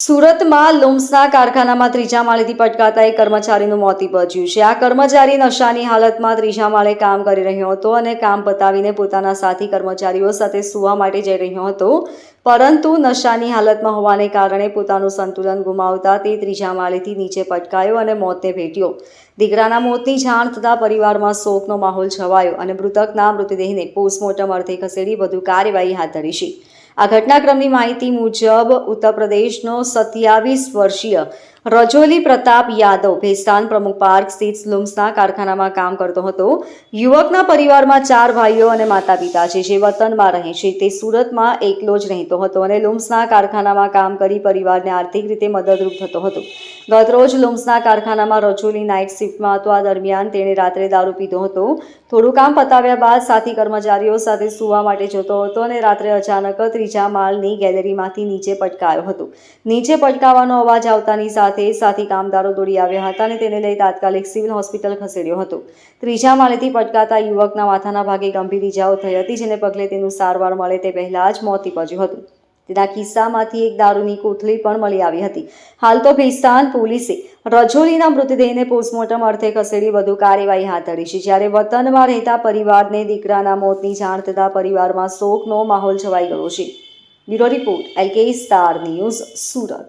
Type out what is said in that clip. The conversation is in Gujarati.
સુરતમાં લુમ્સના કારખાનામાં ત્રીજા માળેથી પટકાતા એક કર્મચારીનું મોત નિપજ્યું છે. આ કર્મચારી નશાની હાલતમાં ત્રીજા માળે કામ કરી રહ્યો હતો અને કામ પતાવીને પોતાના સાથી કર્મચારીઓ સાથે સૂવા માટે જઈ રહ્યો હતો. પરંતુ નશાની હાલતમાં હોવાને કારણે પોતાનું સંતુલન ગુમાવતા તે ત્રીજા માળેથી નીચે પટકાયો અને મોતને ભેટ્યો. દીકરાના મોતની જાણ થતાં પરિવારમાં શોકનો માહોલ છવાયો અને મૃતકના મૃતદેહને પોસ્ટમોર્ટમ અર્થે ખસેડી વધુ કાર્યવાહી હાથ ધરી છે. આ ઘટનાક્રમની માહિતી મુજબ ઉત્તર પ્રદેશનો સત્યાવીસ વર્ષીય રજોલી પ્રતાપ યાદવ ભેસ્તાન પ્રમુખ પાર્ક સ્થિત લુમ્સના કારખાનામાં કામ કરતો હતો. યુવકના પરિવારમાં ચાર ભાઈઓ અને માતા પિતા છે. જે વતનમાં રહે છે. તે સુરતમાં એકલો જ રહેતો હતો અને લુમ્સના કારખાનામાં કામ કરી પરિવારને આર્થિક રીતે મદદરૂપ થતો હતો. ગતરોજ લુમ્સના કારખાનામાં રજોલી નાઇટ શિફ્ટમાં હતો. આ દરમિયાન તેણે રાત્રે દારૂ પીધો હતો. થોડું કામ પતાવ્યા બાદ સાથી કર્મચારીઓ સાથે સૂવા માટે જતો હતો અને રાત્રે અચાનક ત્રીજા માળની ગેલેરીમાંથી નીચે પટકાયો હતો. નીચે પટકાવાનો અવાજ આવતાની સાથે સાથી કામદારો દોડી આવ્યા હતા અને તેને લઈ તાત્કાલિક સિવિલ હોસ્પિટલ ખસેડ્યો હતો. ત્રીજા માળેથી પટકાતા યુવકના માથાના ભાગે ગંભીર ઇજાઓ થઈ હતી, જેને પગલે તેનું સારવાર મળે તે પહેલાં જ મોત નીપજ્યું હતું. તેના કિસ્સામાંથી એક દારૂની કોથળી પણ મળી આવી હતી. હાલ તો ભેસ્તાન પોલીસે રજોલીના મૃતદેહને પોસ્ટમોર્ટમ અર્થે ખસેડી વધુ કાર્યવાહી હાથ ધરી છે. જ્યારે વતનમાં રહેતા પરિવારને દીકરાના મોતની જાણ થતાં પરિવારમાં શોકનો માહોલ છવાઈ ગયો છે. Bureau report, LK star news, Surat.